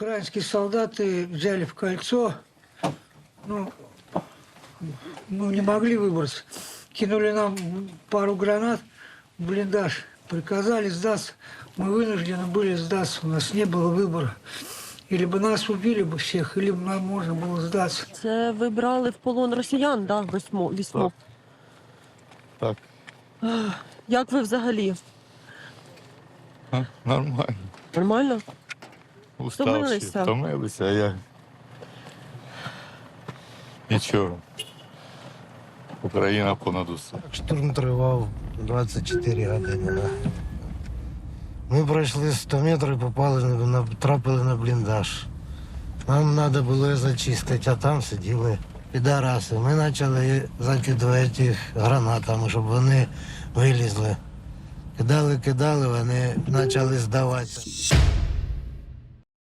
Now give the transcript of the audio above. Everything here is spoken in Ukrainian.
Украинские солдаты взяли в кольцо, ну, ну не могли выбраться. Кинули нам пару гранат в блиндаж, приказали сдаться. Мы вынуждены были сдаться, у нас не было выбора. Или бы нас убили бы всех, или бы нам можно было сдаться. Це ви брали в полон росіян, да, вісьмо, вісьмо. Так, Як ви взагалі? а, нормально. Нормально? Уставші, Втомилися? втомилися, а я. Нічого. Україна понад усе. Штурм тривав 24 години. Да. Ми пройшли 100 метрів, попали на, на- трапили на бліндаж. Нам треба було зачистити, а там сиділи підараси. Ми почали закидувати їх гранатами, щоб вони вилізли. Кидали, кидали, вони почали здаватися.